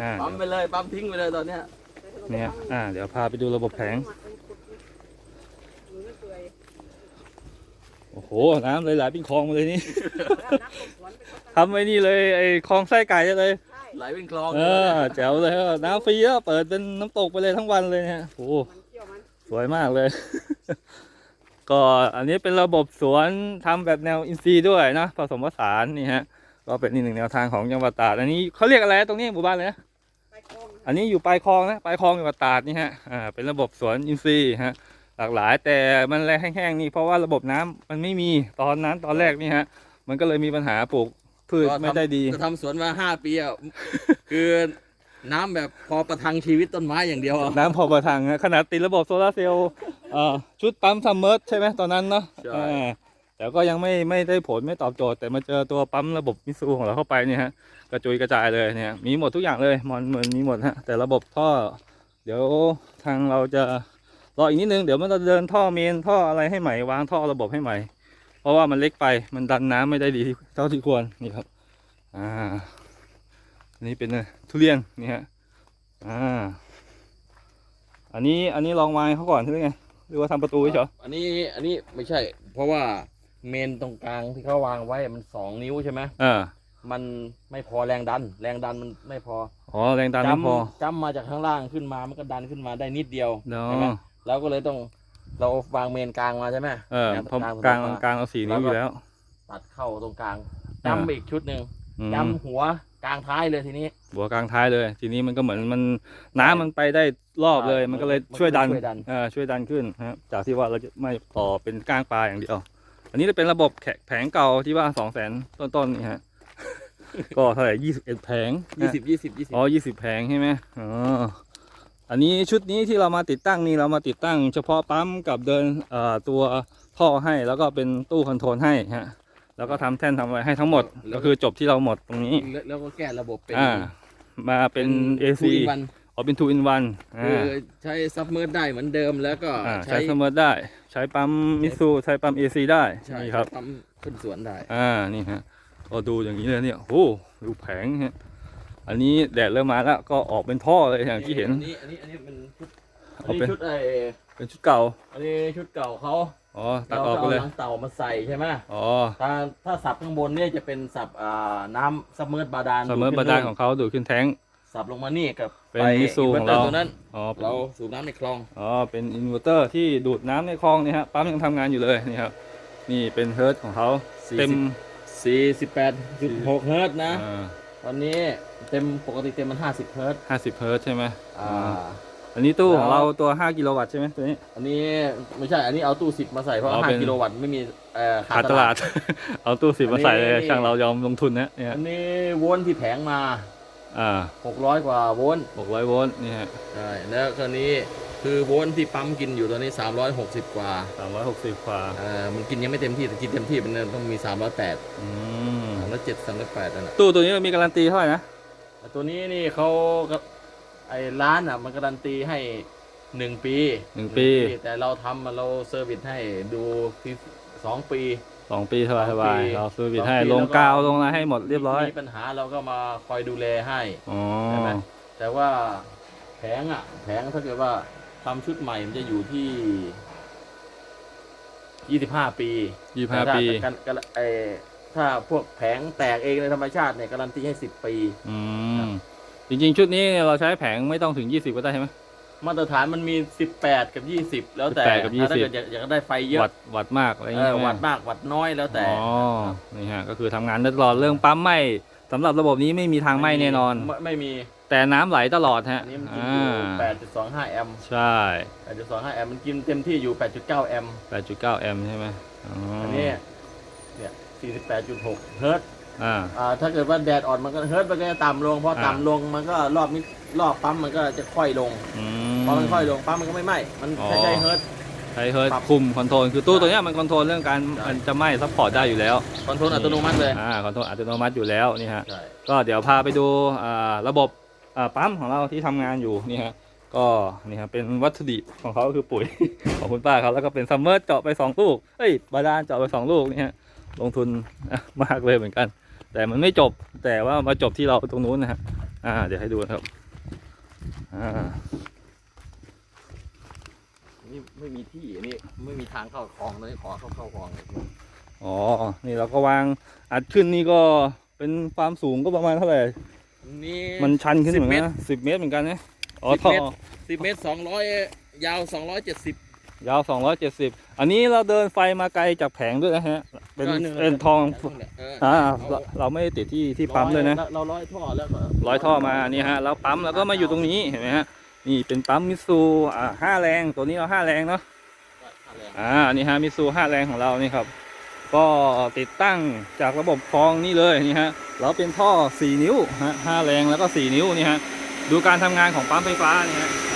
อ่าปั๊มไปเลยปั๊มทิ้งไปเลยตอนเนี้ยเนี่ยอ่าเดี๋ยวพาไปดูระบบแผง โอ้โห น้ำเลยไหลเป็นคลองมาเลยนี่ ทำไว้นี่เลยไอ้คลองไส้ไก่เลย ไหลเป็นคลองเออแจ๋วเลยครับน้ำฟรีแล้วเปิดเป็นน้ำตกไปเลยทั้งวันเลยเนี่ยโอ้โหสวยมากเลย ก็อันนี้เป็นระบบสวนทำแบบแนวอินทรีย์ด้วยนะผสมผสานนี่ฮะ ก็เป็นอีกหนึ่งแนวทางของจังหวัดตราดอันนี้เขาเรียกอะไรตรงนี้หมู่บ้านเลยนะอันนี้อยู่ปลายคลองนะปลายคลองจังหวัดตราดนี่ฮะอ่าเป็นระบบสวนอินทรีย์ฮะหลากหลายแต่มันแรงแห้งๆนี่เพราะว่าระบบน้ำมันไม่มีตอนนั้นตอนแรกนี่ฮะมันก็เลยมีปัญหาปลูกพืชก็ทำไม่ได้ดีจะทำสวนมาห้าปีอะคือน้ำแบบพอประทังชีวิตต้นไม้อย่างเดียวอะน้ำพอประทังฮะขนาดติดระบบโซลาร์เซลล์เอ่อชุดปั๊มซัมเมอร์ใช่ไหมตอนนั้นเนาะใช่เออ แต่ก็ยังไม่ไม่ได้ผลไม่ตอบโจทย์ แต่มาเจอตัวปั๊มระบบมิสูของเราเข้าไปเนี่ยฮะกระจุยกระจายเลยเนี่ยมีหมดทุกอย่างเลยมันเหมือนมีหมดฮะแต่ระบบท่อ เดี๋ยวทางเราจะรออีกนิดนึงเดี๋ยวมันจะเดินท่อเมนท่ออะไรให้ใหม่วางท่อระบบให้ใหม่ เพราะว่ามันเล็กไปมันดันน้ำไม่ได้ดีเท่าที่ควรนี่ครับอ่าอันนี้เป็นทุเรียนนี่ฮะอ่าอันนี้อันนี้ลองไม้เขาก่อนใช่ไหมไงหรือว่าทำประตูเฉยอันนี้อันนี้ไม่ใช่ เพราะว่า เมนตรงกลางที่เขาวางไว้มันสองนิ้วใช่ไหมอ่ามันไม่พอแรงดัน แรงดันมันไม่พออ๋อแรงดันไม่พอจำมาจากข้างล่างขึ้นมามันก็ดันขึ้นมาได้นิดเดียวเนาใช่ไหมะเราก็เลยต้องเราวางเมนกลางมาใช่ไหมเออแนวเพราะตรงกลางมกลางเอาสี่นิ้วอยู่แล้ว ตัดเข้าตรงกลางอ่าจำอีกชุดหนึ่งอืมจำหัวกลางท้ายเลยทีนี้ หัวกลางท้ายเลย ทีนี้มันก็เหมือนมันน้ำมันไปได้รอบเลยใช่มันก็เลยมันก็ช่วยดันช่วยดันเออช่วยดันขึ้นนะครับจากที่ว่าเราจะไม่ต่อเป็นก้างปลาอย่างเดียวอั นนี้จะเป็นระบบแขแผงเก่าที่ว่าสองแสนต้นๆนี่ฮะ ก็เท่าไหร่ยี่สิบเอ็ดแผงยี่สิบยี่สิบยี่สิบอ๋อยี่สิบแผงใช่ไหมอ๋ออันนี้ชุดนี้ที่เรามาติดตั้งนี่เรามาติดตั้ง เฉพาะปั๊มกับเดินเอ่อตัวท่อให้แล้วก็เป็นตู้คอนโทรลให้ฮะ แล้วก็ทำแท่นทำอะไรให้ทั้งหมด ก็คือจบที่เราหมดตรงนี้ แล้วแล้วก็แก้ระบบเป็นอ่ามาเป็น AC 2 in อ๋อเป็น2 in 1คืออ่าใช้ซับเมอร์ได้เหมือนเดิมแล้วก็อ่าใช้ใช้เสมอได้ใช้ปั๊มมิสูใช้ปั๊ม AC ได้ใช่นี่ครับปั๊มขึ้นสวนได้อ่านี่ฮะก็ดูอย่างนี้เลยเนี่ยโอ้โหดูแผงฮะอันนี้แดดเริ่มมาแล้วก็ออกเป็นท่อเลยอย่างที่เห็นอันนี้อันนี้อันนี้เป็นชุดอันเอานี้เป็นชุดไอเป็นชุดเก่า อันนี้ชุดเก่าเขาอ๋อตัดเราออกก็ไปเอาเลยหลังเต่ามาใส่ใช่ไหมอ๋อถ้าถ้าสับข้างบนเนี่ยจะเป็นสับอ่าน้ำซับเมอร์บาดาลเสมอดูบาขึ้นดาลนู่นของเขาดูดขึ้นแท้ง สับลงมานี่กับเป็นไปมิสูอินวของเตอเราร์ตัวนั้นอ๋อเราสูบน้ำในคลอง อ๋อเป็นอินเวอร์เตอร์ที่ดูดน้ำในคลองนี่ฮะปั๊มยังทำงานอยู่เลยนี่ครับนี่เป็นเฮิร์ตของเขา40 เต็ม48.6เฮิร์ตซ์นะอ่าตอนนี้เต็มปกติเต็มมัน50เฮิร์ตซ์ห้าสิบเฮิร์ตใช่ไหมอ่า อันนี้ตู้ของแล้วเราตัว 5 กิโลวัตต์ใช่ไหมตัวนี้ อันนี้ไม่ใช่อันนี้เอาตู้ 10 มาใส่เพราะอ๋อเป็น 5กิโลวัตต์ไม่มีเอ่อขาดตลาดเอาตู้สิบมาใส่เลยอันนี้ ช่างเรายอมลงทุนนะเนี่ยอันนี้โวลต์ที่แผงมา อ่า600กว่าโวลต์หกร้อยโวลต์นี่ฮะใช่แล้วคราวนี้คือโวลต์ที่ปั๊มกินอยู่ตอนนี้ 360 กว่า สามร้อยหกสิบกว่าเอ่อมันกินยังไม่เต็มที่แต่กินเต็มที่มันต้องมี 308 อืม307 308นั่นแหละตู้ตัวนี้มีการันตีเท่าไหร่นะแต่ตัวนี้นี่เขาก็ไอ้ร้านอะมันการันตีให้หนึ่งปีหนึ่งปี แต่เราทำมาเราเซอร์วิสให้ดูที่สองปี สองปีสบายสสองบายปีเราซื้อบิดสองให้ปีลงแล้วก็กาวลงอะไรให้หมดเรียบร้อย มีปัญหาเราก็มาคอยดูแลให้อ๋อใช่ไหมแต่ว่าแผงอะ แผงถ้าเกิดว่าทำชุดใหม่มันจะอยู่ที่ยี่สิบห้าปียี่ห้าแต่ถ้ปีกันกันไอถ้าพวกแผงแตกเองในธรรมชาติเนี่ยการันตีให้สิบปี อืมจริงๆ ชุดนี้เราใช้แผงไม่ต้องถึงยี่สิบก็ได้ใช่ไหม มาตรฐานมันมี 18 กับ 20 แล้วแต่18กับถ้า20เกิดอยากอยากได้ไฟเยอะวัดวัดมากอะไรอย่างเอเงี้อยวัดมากวัดน้อยแล้วแต่ อ๋อนี่ฮะก็คือทำงานได้ตลอดเรื่องปั๊มไหมสำหรับระบบนี้ไม่มีทางไหมแน่นอน ไม่ไม่มีแต่น้ำไหลตลอดฮะอันนี้มันกินอ่อยู่า8.25 แอมป์ใช่ 8.25 แอมป์มันกินเต็มที่อยู่ 8.9 แอมป์8.9 แอมป์ใช่ไหมอ๋ออัอันนี้เนี่ย 48.6 เฮิร์ตซ์ อ่า อ่าถ้าเกิดว่าแดดอ่อนมันก็เฮิร์ตซ์มันก็จะต่ำลงพออ่าต่ำลงมันก็รอบนี้รอบปั๊มมันก็จะค่อยลงอืพอมันค่อยลงปั๊มมันก็ไม่ไหม้มันอ๋อ ใช้ใช้เฮิร์ตซ์ใช้เฮิร์ตปรับคุมคอนโทรลคือตู้ตัวเนี้ยมันคอนโทรลเรื่องการใช่ มันจะไหม้ซัพพอร์ตได้อยู่แล้วคอนโทรลอัตโนมัติเลยอ่าคอนโทรลอัตโนมัติอยู่แล้วนี่ฮะ ใช่ก็เดี๋ยวพาไปดูอ่าระบบอ่าปั๊มของเราที่ทำงานอยู่นี่ฮะก็นี่ฮะเป็นวัตถุดิบของเขาก็คือปุ๋ย ของคุณป้าเขาแล้วก็เป็นซัมเมอร์เจาะไปสองลูกเอ้ยบาดาลเจาะไปสองลูกนี่ฮะลงทุนอะมากเลยเหมือนกัน แต่มันไม่จบแต่ว่ามาจบที่เราตรงนู้นนะฮะอ่า เดี๋ยวให้ดูนะครับ อ่า นี่ไม่มีที่อันนี้ไม่มีทางเข้าคลองเลยขอเข้าเข้าคลองเลยอ๋อ นี่เราก็วางอัดขึ้นนี่ก็เป็นความสูงก็ประมาณเท่าไหร่ นี่ มันชันขึ้นเหมือนกันนะสิบเมตรเหมือนกันนะอ๋อท่อ10เมตร สิบเมตรสองร้อยยาวสองร้อยเจ็ดสิบยาว270อันนี้เราเดินไฟมาไกลจากแผงด้วยนะฮะ เป็นเป็นทองอ่าเราเราไม่ได้ติดที่ที่ปั๊มเลยนะ เราร้อยท่อแล้วก็ร้อยท่อมานี่ฮะแล้วปั๊มแล้วก็มาอยู่ตรงนี้เห็นไหมฮะนี่เป็นปั๊มมิตซูอ่าห้าแรงตัวนี้เราห้าแรงเนาะอ่านี่ฮะมิตซูห้าแรงของเรานี่ครับ ก็ติดตั้งจากระบบคลองนี่เลยนี่ฮะเราเป็นท่อ4นิ้วฮะห้าแรงแล้วก็4นิ้วนี่ฮะดูการทำงานของปั๊มไฟฟ้านี่ฮะอ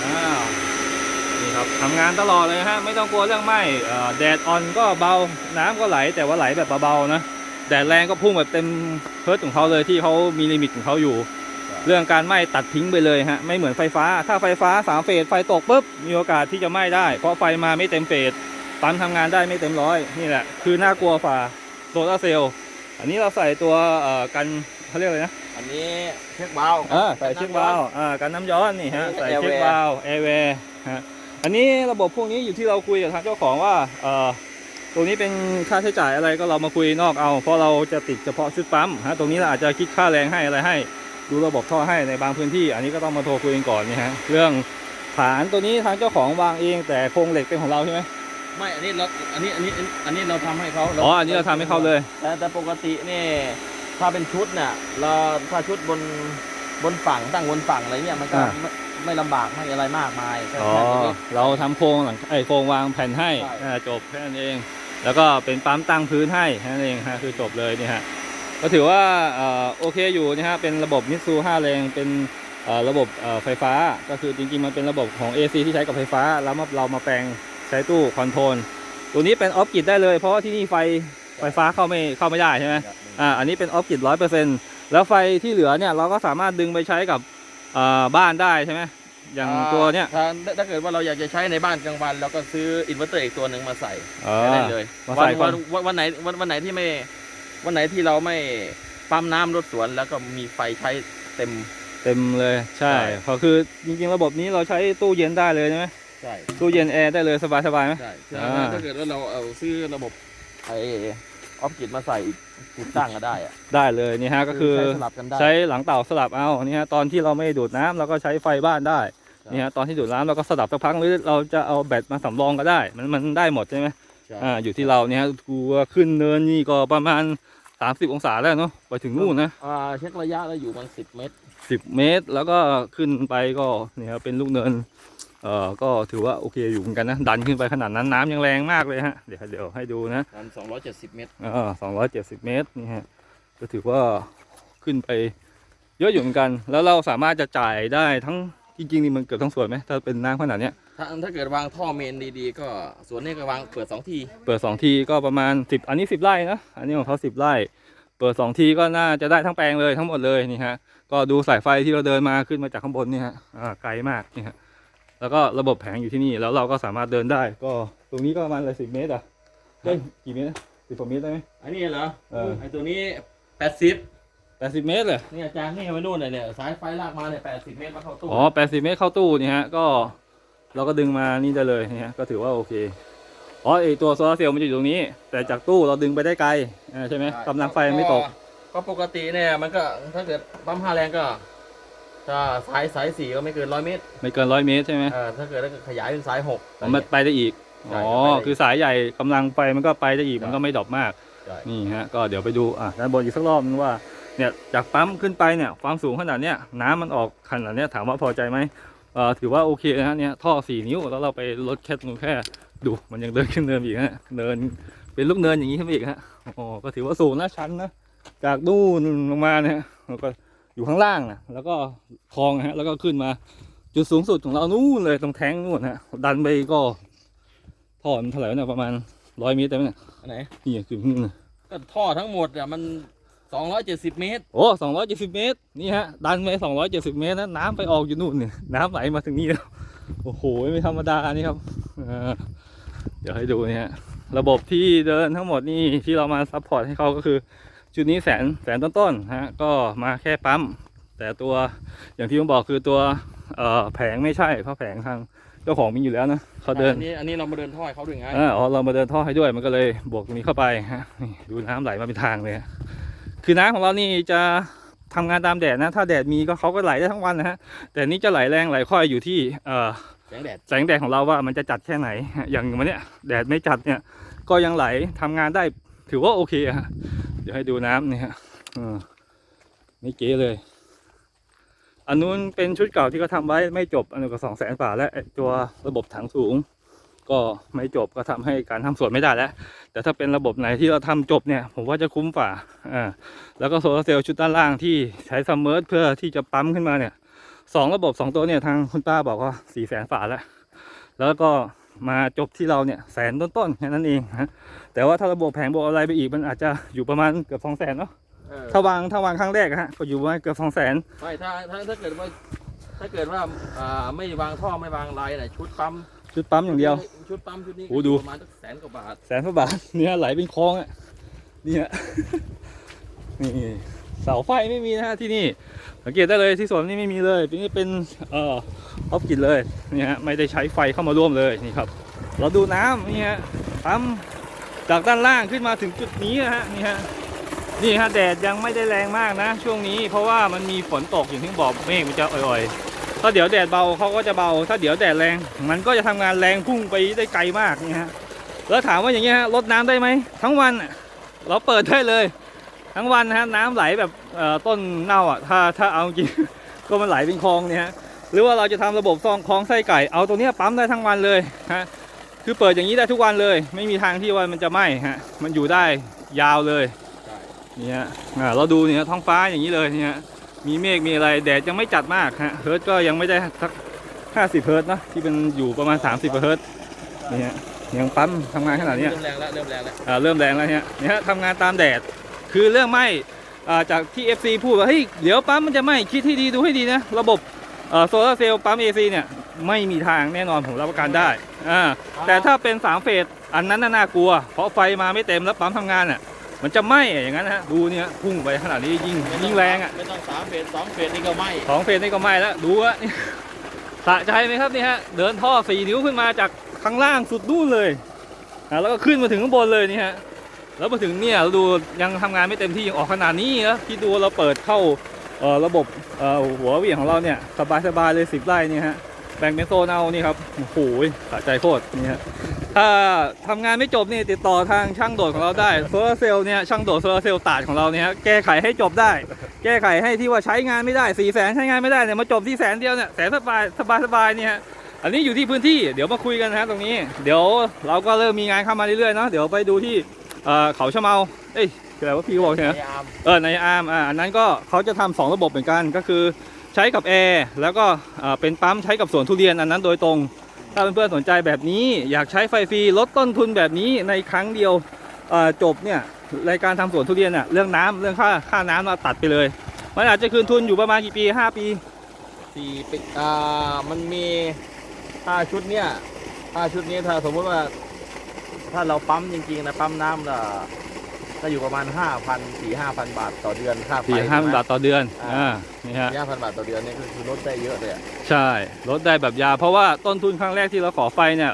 ้าวนี่ ครับทำงานตลอดเลยฮะไม่ต้องกลัวเรื่องไหม้เอ่อแดดอ่อนก็เบาน้ำก็ไหลแต่ว่าไหลแบบเบาๆนะแดดแรงก็พุ่งแบบเต็มเพิร์ตของเขาเลยที่เขามีลิมิตของเขาอยู่ เรื่องการไหม้ตัดทิ้งไปเลยฮะไม่เหมือนไฟฟ้า ถ้าไฟฟ้าสามเฟสไฟตกปุ๊บมีโอกาสที่จะไหม้ได้ เพราะไฟมาไม่เต็มเฟสปั๊มทำงานได้ไม่เต็มร้อยนี่แหละคือน่ากลัวฝ่าโซลาร์เซลล์อันนี้เราใส่ตัวเอ่อกันเขาเรียกอะไรนะอันนี้เช็คเบาอ่าใส่เช็ควาล์วอ่ากันน้ำย้อนนี่ฮะอันนี้ใส่ Airway เช็ควาล์วแอร์แวร์ฮะ อันนี้ระบบพวกนี้อยู่ที่เราคุยกับทางเจ้าของว่าเอ่อตรงนี้เป็นค่าใช้จ่ายอะไรก็เรามาคุยนอกเอา เพราะเราจะติดเฉพาะชุดปั๊มฮะตรงนี้เราอาจจะคิดค่าแรงให้อะไรให้ ดูระบบท่อให้ในบางพื้นที่ อันนี้ก็ต้องมาโทรคุยกันก่อนนี่ฮะเรื่องฐานตัวนี้ทางเจ้าของวางเองแต่โครงเหล็กเป็นของเราใช่ไหมไม่ อันนี้เรา อันนี้ อันนี้ อันนี้เราทำให้เขาอ๋อ อันนี้เราทำให้เขาเลย แต่แต่ปกตินี่ ถ้าเป็นชุดเนี่ยเราถ้าชุดบน บนฝั่งตั้งบนฝั่งอะไรเนี่ยมันก็อ่า ไม่ไม่ลำบากไม่อะไรมากมายแค่อ๋อ แค่นี้ เราทำโครงหลังไอ้ยโครงวางแผ่นให้ใช่ อ่าจบแค่นั้นเอง แล้วก็เป็นปั๊มตั้งพื้นให้แค่นั้นเองฮะคือจบเลยนี่ฮะ ก็ถือว่าเอ่อโอเคอยู่นะฮะ เป็นระบบมิตซู5แรง เป็นเอ่อระบบเอ่อไฟฟ้า ก็คือจริงๆ มันเป็นระบบของ AC ที่ใช้กับไฟฟ้า แล้วมาเรามาแปลงใช้ตู้คอนโทรล ตัวนี้เป็นออฟกิดได้เลย เพราะว่าที่นี่ไฟไฟฟ้าเข้าไม่เข้าไม่ได้ใช่ไหม อ่า อันนี้เป็นออฟกิดร้อยเปอร์เซ็นต์ แล้วไฟที่เหลือเนี่ยเราก็สามารถดึงไปใช้กับอ่าบ้านได้ใช่ไหมอย่างตัวเนี้ยถ้าถ้าเกิดว่าเราอยากจะใช้ในบ้านกลางวันเราก็ซื้ออินเวอร์เตอร์อีกตัวหนึ่งมาใส่เอได้อเลยมาวัใส่นก่อวันนวันวันไหนวันวันไหนที่ไม่วันไหนที่เราไม่ปั๊มน้ำรถสวนแล้วก็มีไฟใช้เต็มเต็มเลยใช่ใช่เพราะคือจริงๆระบบนี้เราใช้ตู้เย็นได้เลยใช่ไหมใช่ตู้เย็นแอร์ได้เลยสบายๆไหมใช่อ่าถ้าเกิดว่าเราเอาซื้อระบบไอ ออฟกิดมาใส่อีกติดตั้งก็ได้อะได้เลยนี่ฮะก็คือใช้สลับกันได้ ใช้หลังเต่าสลับเอานี่ฮะตอนที่เราไม่ดูดน้ำเราก็ใช้ไฟบ้านได้ครับ นี่ฮะตอนที่ดูดน้ำเราก็สลับสักพักหรือเราจะเอาแบตมาสำรองก็ได้ มันมันได้หมดใช่ไหมใช่อ่าอยู่ที่เราเนี่ยฮะกูว่าขึ้นเนินนี่ก็ประมาณ 30 องศาแล้วเนาะไปถึงนู่นนะอ่าเช็คระยะแล้วอยู่มันสิบเมตร 10 เมตรแล้วก็ขึ้นไปก็เนี่ยครับเป็นลูกเนิน เอ่อก็ถือว่าโอเคอยู่เหมือนกันนะ ดันขึ้นไปขนาดนั้นน้ำยังแรงมากเลยฮะ เดี๋ยวเดี๋ยวให้ดูนะมันสองร้อยเจ็ดสิบเมตรอ่าสองร้อยเจ็ดสิบเมตรนี่ฮะก็ถือว่าขึ้นไปเยอะอยู่เหมือนกัน แล้วเราสามารถจะจ่ายได้ทั้งจริงๆนี่มันเกือบทั้งส่วนไหมถ้าเป็นน้ำขนาดเนี้ยถ้าถ้าเกิดวางท่อเมนดีๆ ก็สวนนี้ก็วางเปิดสองทีเปิดสองทีก็ประมาณสิบอันนี้สิบไร่นะอันนี้ของเขาสิบไร่เปิดสองทีก็น่าจะได้ทั้งแปลงเลยทั้งหมดเลยนี่ฮะก็ดูสายไฟที่เราเดินมาขึ้นมาจากข้างบนนี่ฮะอ่าไกลมากนี่ฮะ แล้วก็ระบบแผงอยู่ที่นี่แล้วเราก็สามารถเดินได้ ก็ตรงนี้ก็ประมาณเลยสิบเมตรอะเฮ้ยกี่เมตรสิบกว่าเมตรได้ไหมอันนี้เหรอเออไอตัวนี้แปดสิบแปดสิบเมตรเลยเนี่ยจากนี่ไปนู่นเลยเนี่ยสายไฟลากมาเนี่ยแปดสิบเมตรมาเข้าตู้อ๋อแปดสิบเมตรเข้าตู้นี่ฮะก็เราก็ดึงมานี่ได้เลยนี่ฮะก็ถือว่าโอเคอ๋อไอตัวโซลาร์เซลล์มันจะอยู่ตรงนี้ แต่จากตู้เราดึงไปได้ไกลอ่าใช่ไหมกำลังไฟไม่ตกก็ปกติเนี่ยมันก็ถ้าเกิดปั๊มห้าแรงก็ ถ้าสายสายสี่ก็ไม่เกินร้อยเมตรไม่เกินร้อยเมตรใช่ไหมเออถ้าเกิดถ้าเกิดขยายเป็นสายหกอ๋อมันไปได้อีก ใช่อ๋อ ไปได้อีกคือสายใหญ่กำลังไฟมันก็ไปได้อีกใช่มันก็ไม่ดรอปมาก ใช่ นี่ฮะ ก็เดี๋ยวไปดู อะ ด้านบนอีกสักรอบนึงว่า เนี่ยจากปั๊มขึ้นไปเนี่ย ความสูงขนาดเนี้ย น้ำมันออกขนาดเนี้ยถามว่าพอใจไหมเอ่อถือว่าโอเคนะฮะเนี่ย ท่อสี่นิ้ว แล้วเราไปลดแค่ตรงแค่ ดูมันยังเดินขึ้นเนินอีกฮะ เนิน เป็นลูกเนินอย่างนี้ขึ้นไปอีกฮะโอ้ก็ถือว่าสูงนะชันนะ จากนู่นลงมาเนี่ยแล้วก็ อยู่ข้างล่างนะแล้วก็คลองนะฮะแล้วก็ขึ้นมา จุดสูงสุดของเรานู่นเลยตรงแท้งนู่นฮะดันไปก็ท่อมันเท่าไหร่วะเนี่ยประมาณร้อยเมตรได้ไหมเนี่ยอันไหนนี่คือนู่นนะก็ท่อทั้งหมดอะมันสองร้อยเจ็ดสิบเมตร โอ้สองร้อยเจ็ดสิบเมตรนี่ฮะดันไปสองร้อยเจ็ดสิบเมตรนะน้ำไปออกอยู่นู่นเนี่ยน้ำไหลมาถึงนี่แล้วโอ้โหไม่ธรรมดานี่ครับเออเดี๋ยวให้ดูนี่ฮะระบบที่เดินทั้งหมดนี่ที่เรามาซัพพอร์ตให้เขาก็คือ จุดนี้แสนแสนต้นๆฮะก็มาแค่ปั๊ม แต่ตัวอย่างที่ผมบอกคือตัวเอ่อแผงไม่ใช่เพราะแผงทางเจ้าของมีอยู่แล้วนะเขาเดินอันนี้อันนี้เรามาเดินท่อยเขาด้วยไงเอออ๋อเรามาเดินท่อให้ด้วยมันก็เลยบวกตรงนี้เข้าไปฮะนี่ดูน้ำไหลมาเป็นทางเลยฮะคือน้ำของเรานี่จะทำงานตามแดดนะ ถ้าแดดมีก็เขาก็ไหลได้ทั้งวันนะฮะแต่นี่จะไหลแรงไหลค่อยอยู่ที่เอ่อแสงแดดแสงแดดของเราว่ามันจะจัดแค่ไหน อย่างวันเนี้ยแดดไม่จัดเนี่ยก็ยังไหลทำงานได้ถือว่าโอเคอะฮะ เดี๋ยวให้ดูน้ำนี่ฮะเออไม่เก๋เลย อันนู้นเป็นชุดเก่าที่เขาทำไว้ไม่จบ อันนู้ก็สองแสนบาทและไอ้ตัวระบบถังสูง ก็ไม่จบก็ทำให้การทำสวนไม่ได้แล้ว แต่ถ้าเป็นระบบไหนที่เราทำจบเนี่ย ผมว่าจะคุ้มฝ่าอ่าแล้วก็โซลาร์เซลล์ชุดด้านล่างที่ใช้ซัมเมอร์เพื่อที่จะปั๊มขึ้นมาเนี่ยสองระบบสองตัวเนี่ยทางคุณป้าบอกว่าสี่แสนฝ่าแล้ว แล้วก็ มาจบที่เราเนี่ยแสนต้นๆแค่นั้นเองฮะแต่ว่าถ้าระบบแผงบวกอะไรไปอีกมันอาจจะอยู่ประมาณเกือบสองแสนเนาะเออถ้าวางถ้าวางครั้งแรกอะฮะก็อยู่ประมาณเกือบสองแสนไม่ถ้าถ้าถ้าเกิดว่าถ้าเกิดว่าอ่าไม่วางท่อไม่วางลายน่ะชุดปั๊มชุดปั๊มอย่างเดียว ชุดปั๊มชุดนี้โอ้ดู ประมาณสักแสนกว่าบาทแสนกว่าบาทเนี่ยไหลเป็นคลองอะเนี่ย นี่เสาไฟไม่มีนะฮะที่นี่ สังเกตได้เลยที่สวนนี่ไม่มีเลยนี่เป็นเอ่อออฟกิดเลยนี่ฮะไม่ได้ใช้ไฟเข้ามาร่วมเลยนี่ครับ เราดูน้ำนี่ฮะปั๊มจากด้านล่างขึ้นมาถึงจุดนี้นะฮะนี่ฮะนี่ฮะแดดยังไม่ได้แรงมากนะ ช่วงนี้เพราะว่ามันมีฝนตกอย่างที่บอกเมฆมันจะอ่อยๆ ถ้าเดี๋ยวแดดเบาเขาก็จะเบา ถ้าเดี๋ยวแดดแรง มันก็จะทำงานแรงพุ่งไปได้ไกลมากนี่ฮะแล้วถามว่าอย่างเงี้ยฮะลดน้ำได้ไหมทั้งวันอะเราเปิดได้เลย ทั้งวันนะฮะน้ำไหลแบบเอ่อต้นเน่าอะถ้าถ้าเอาจริงก็มันไหลเป็นคลองเนี่ยฮะหรือว่าเราจะทำระบบซองคลองไส้ไก่เอาตัวเนี้ยปั๊มได้ทั้งวันเลยฮะคือเปิดอย่างนี้ได้ทุกวันเลย ไม่มีทางที่ว่ามันจะไหม้ฮะมันอยู่ได้ยาวเลยใช่นี่ฮะอ่าเราดูเนี่ยท้องฟ้าอย่างนี้เลยเนี่ยฮะมีเมฆมีอะไรแดดยังไม่จัดมากฮะเฮิร์ตก็ยังไม่ได้สัก50เฮิร์ตนะที่เป็นอยู่ประมาณ30เฮิร์ตนี่ฮะยังปั๊มทำงานขนาดเนี้ยเริ่มแรงแล้วเริ่มแรงแล้วอ่าเริ่มแรงแล้วเนี่ยเนี่ยฮะทำงานตามแดด คือเรื่องไหม้อ่าจากที่ FC พูดว่าเฮ้ยเดี๋ยวปั๊มมันจะไหม้คิดให้ดีดูให้ดีนะ ระบบโซลาร์เซลล์ปั๊ม AC เนี่ยไม่มีทางแน่นอนผมรับประกันได้อ่าแต่ถ้าเป็น3เฟสอันนั้นน่ะน่ากลัว เพราะไฟมาไม่เต็มแล้วปั๊มทำงานอะมันจะไหม้อย่างนั้นนะฮะดูเนี่ยพุ่งไปขนาดนี้ยิ่งยิ่งแรงอะไม่ต้องสามเฟสสองเฟสนี่ก็ไหมสองเฟสนี่ก็ไหม้แล้วดูอะสะใจไหมครับนี่ฮะเดินท่อสี่นิ้วขึ้นมาจากข้างล่างสุดนู่นเลยอ่าแล้วก็ขึ้นมาถึงข้างบนเลยนี่ฮะ แล้วมาถึงเนี่ยเราดูยังทำงานไม่เต็มที่ยังออกขนาดนี้นะที่ดูเราเปิดเข้าระบบหัวเหวี่ยงของเราเนี่ยสบายๆเลยสิบไร่นี่ฮะแบ่งเป็นโซนเอานี่ครับโอ้โหสะใจโคตรนี่ฮะถ้าทำงานไม่จบนี่ติดต่อทางช่างโดดของเราได้โซลาร์เซลล์เนี่ยช่างโดดโซลาร์เซลล์ตาดของเราเนี่ยแก้ไขให้จบได้ แก้ไขให้ที่ว่าใช้งานไม่ได้สี่แสนใช้งานไม่ได้เนี่ยมาจบที่แสนเดียวเนี่ยแสนสบายสบายสบายเนี่ยฮะอันนี้อยู่ที่พื้นที่เดี๋ยวมาคุยกันนะตรงนี้ เดี๋ยวเราก็เริ่มมีงานเข้ามาเรื่อยๆเนาะเดี๋ยวไปดูที่ เอ่อเขาชะเมาเอ้ยคืออะไรวะพี่เขาบอกใช่ไหมพยายามเออในอาร์มอ่าอันนั้นก็เขาจะทำสองระบบเหมือนกันก็คือใช้กับแอร์แล้วก็อ่าเป็นปั๊มใช้กับสวนทุเรียนอันนั้นโดยตรง ถ้าเพื่อนๆสนใจแบบนี้อยากใช้ไฟฟรีลดต้นทุนแบบนี้ในครั้งเดียวเอ่อจบเนี่ยรายการทำสวนทุเรียนน่ะเรื่องน้ำเรื่องค่าค่าน้ำเราตัดไปเลย มันอาจจะคืนทุนอยู่ประมาณกี่ปี 5 ปี สี่ปีอ่ามันมีถ้าชุดเนี้ยถ้าชุดนี้ถ้าสมมติว่า ถ้าเราปั๊มจริงๆนะปั๊มน้ำละถ้าอยู่ประมาณห้าพันสี่ห้าพันบาทต่อเดือนค่าไฟ4 5 0 0บาทต่อเดือนอ่าอ่านี่ฮะสี่ห้าพันบาทต่อเดือนเนี่ยก็คือลดได้เยอะเลยอะใช่ลดได้แบบยาวเพราะว่าต้นทุนครั้งแรกที่เราขอไฟเนี่ย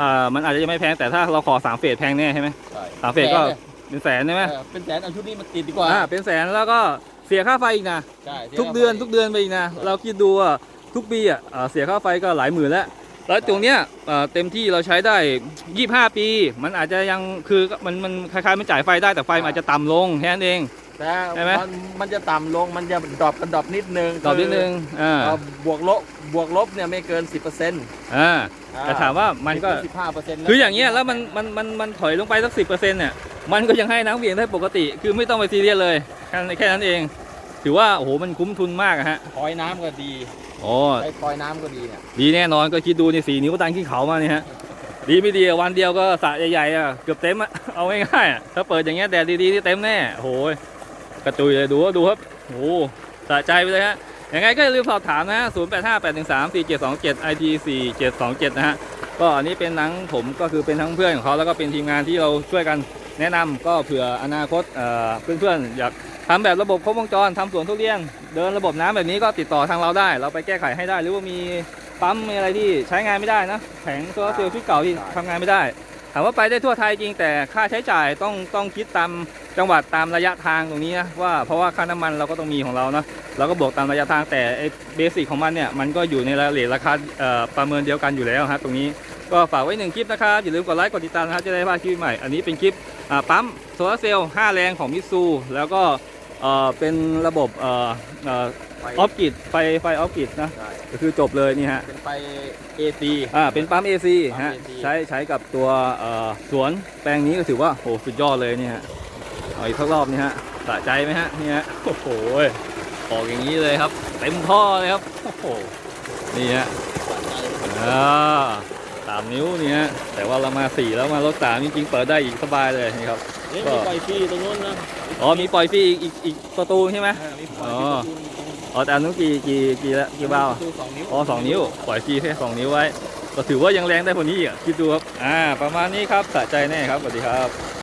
อ่ามันอาจจะยังไม่แพงแต่ถ้าเราขอสามเฟสแพงแน่ใช่ไหมใช่สามเฟสก็แสนนี่ยเป็นแสนใช่ไหมเออเป็นแสนเอาชุดนี้มาติดดีกว่าอ่าเป็นแสนแล้วก็เสียค่าไฟอีกนะใช่ทุกเดือนทุกเดือนไปอีกนะเราคิดดูว่าทุกปีอะอ่าเสียค่าไฟก็หลายหมื่นแล้ว แล้วตรงเนี้ยอ่าเต็มที่เราใช้ได้ 25 ปี มันอาจจะยังคือมันมันคล้ายๆมันจ่ายไฟได้แต่ไฟมันอาจจะต่ำลงแค่นั้นเองแต่ใช่ไหมมันมันจะต่ำลงมันจะดรอปกันดรอปนิดนึงตอบนิดนึงอ่าเอ่อบวกลบบวกลบเนี่ยไม่เกิน 10%เปอร์เซ็นต์อ่าแต่ถามว่ามันก็สิบห้าเปอร์เซ็นต์คืออย่างเงี้ยแล้วมันมันมันมันถอยลงไปสักสิบเปอร์เซ็นต์เนี่ยมันก็ยังให้น้ำเหวี่ยงได้ปกติ คือไม่ต้องไปซีเรียสเลยแค่นั้นแค่นั้นเอง ถือว่าโอ้โหมันคุ้มทุนมากอะฮะคอยน้ำก็ดี โอ้ใช้คอยน้ำก็ดีเนี่ยดีแน่นอนก็คิดดูนี่สี่นิ้วดันขึ้นเขามาเนี่ยฮะ ดีไม่ดีอะวันเดียวก็สระใหญ่ๆอะเกือบเต็มอะเอาง่ายๆอะถ้าเปิดอย่างเงี้ยแดดดีๆนี่เต็มแน่โอ้โหกระจุยเลยดูว่าดูครับโอ้โหสะใจไปเลยฮะยังไงก็อย่าลืมสอบถามนะ 0 8 5 8 1 3 4 7 2 7 IT 4 7 2 7 นะฮะ ก็อันนี้เป็นทั้งผมก็คือเป็นทั้งเพื่อนของเขาแล้วก็เป็นทีมงานที่เราช่วยกัน แนะนำก็เผื่ออนาคตเอ่อเพื่อนๆอยากทำแบบระบบครบวงจรทำสวนทุเรียนเดินระบบน้ำแบบนี้ก็ติดต่อทางเราได้ เราไปแก้ไขให้ได้ หรือว่ามีปั๊มมีอะไรที่ใช้งานไม่ได้นะแผงโซลาร์เซลล์ชุดเก่าที่ทำงานไม่ได้ถามว่าไปได้ทั่วไทยจริงแต่ค่าใช้จ่ายต้องต้องคิดตามจังหวัดตามระยะทางตรงนี้นะว่าเพราะว่าค่าน้ำมันเราก็ต้องมีของเรานะเราก็บวกตามระยะทางแต่ไอ้เบสิกของมันเนี่ยมันก็อยู่ในรายละเอียดราคาเอ่อประเมินเดียวกันอยู่แล้วฮะตรงนี้ก็ฝากไว้หนึ่งคลิปนะครับอย่าลืมกดไลค์กดติดตามนะครับจะได้ไม่พลาดคลิปใหม่อันนี้เป็นคลิปอ่า ปั๊มโซลาร์เซลล์5แรงของมิตซูแล้วก็เอ่อเป็นระบบเอ่อเอ่อไปออฟกิดไฟไฟออฟกิดนะใช่ก็คือจบเลยนี่ฮะ เป็นไป AC อ่าเป็นปั๊ม AC ปั๊มฮะ AC ใช้ใช้กับตัวเอ่อสวนแปลงนี้ก็ถือว่าโหสุดยอดเลยนี่ฮะเอาอีกสักรอบนี่ฮะสะใจไหมฮะนี่ฮะโอ้โหออกอย่างนี้เลยครับเต็มท่อเลยครับโอ้โหนี่ฮะอ่า สามนิ้วนี่ฮะแต่ว่าเรามาสี่แล้วมารถสามจริงๆเปิดได้อีกสบายเลยนี่ครับนี่ก็มีปล่อยฟรีตรงนู้นนะอ๋อมีปล่อยฟรีอีกอีกอีกประตูใช่ไหมอ่ามีปล่อยอ๋ฟรีอตรงนู้นอ๋อแต่อันนู้นกี่กี่กี่ละกี่เบาประตูสองนิ้วอ๋อสองนิ้วปล่อยฟรีแค่สองนิ้วไว้ก็ถือว่ายังแรงได้กว่านี้อีกอะคิดดูครับอ่าประมาณนี้ครับสะใจแน่ครับสวัสดีครับ